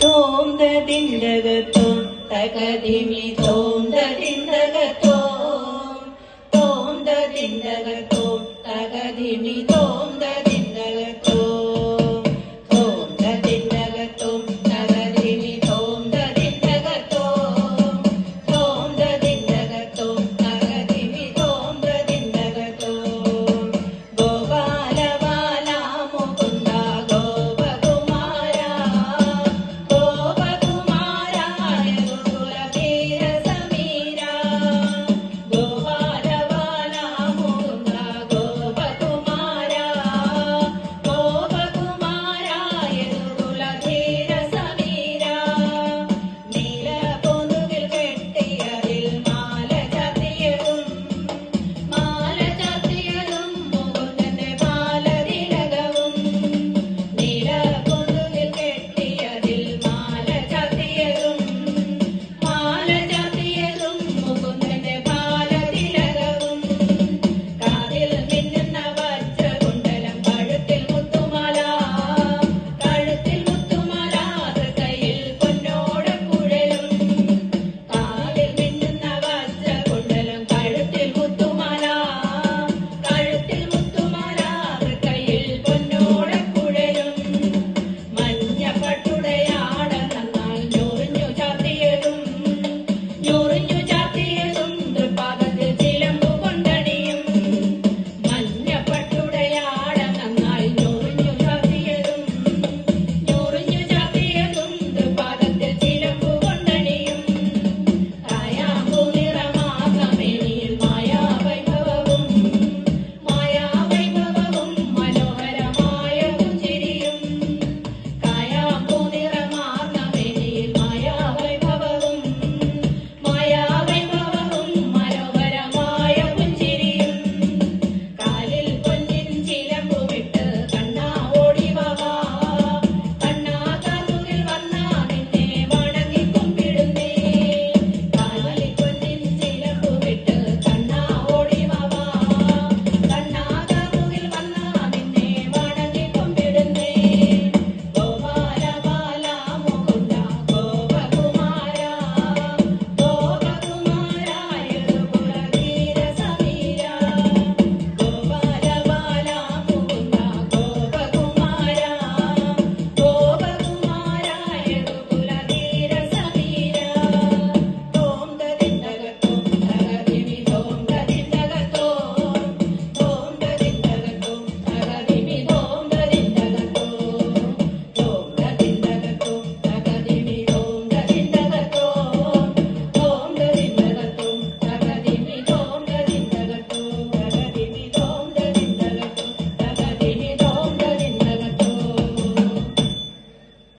തോന്ത ദിണ്ടക തോം തകതിമി തോന്ത ദിണ്ടക തോം തോന്ത ദിണ്ടക തോം തകതിമി